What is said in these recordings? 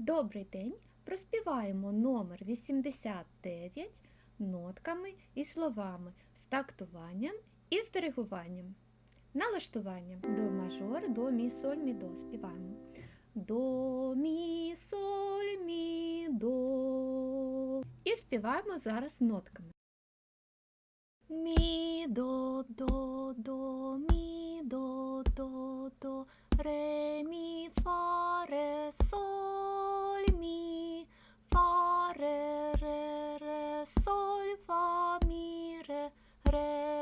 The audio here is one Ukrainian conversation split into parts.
Добрий день! Проспіваємо номер 89 нотками і словами з тактуванням і з диригуванням. Налаштуванням до мажор, до мі, соль, мі, до. Співаємо. До, мі, соль, мі, до. І співаємо зараз нотками. Мі, до, до, до, мі,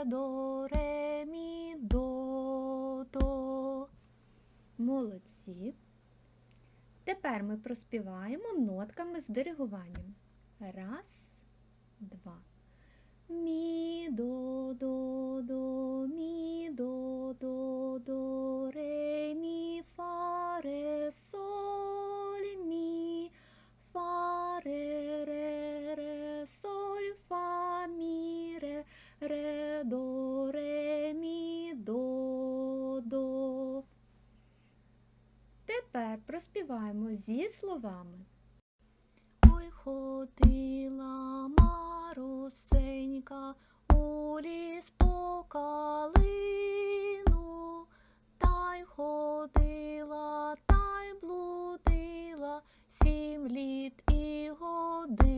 до, ре, мі, до, до. Молодці. Тепер ми проспіваємо нотками з диригуванням. Раз, два. Мі, до, до, Тепер проспіваємо зі словами. Ой, ходила Марусенька у ліс по калину, та й ходила, та й блудила сім літ і годину.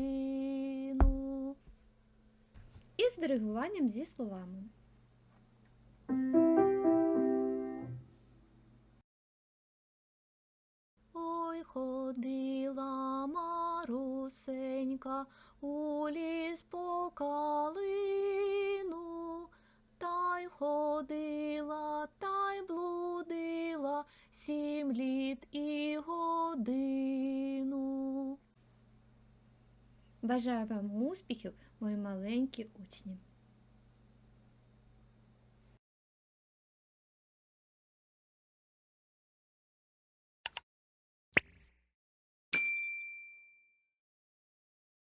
І з диригуванням зі словами. Ходила Марусенька у ліс по калину, та й ходила, та й блудила сім літ і годину. Бажаю вам успіхів, мої маленькі учні!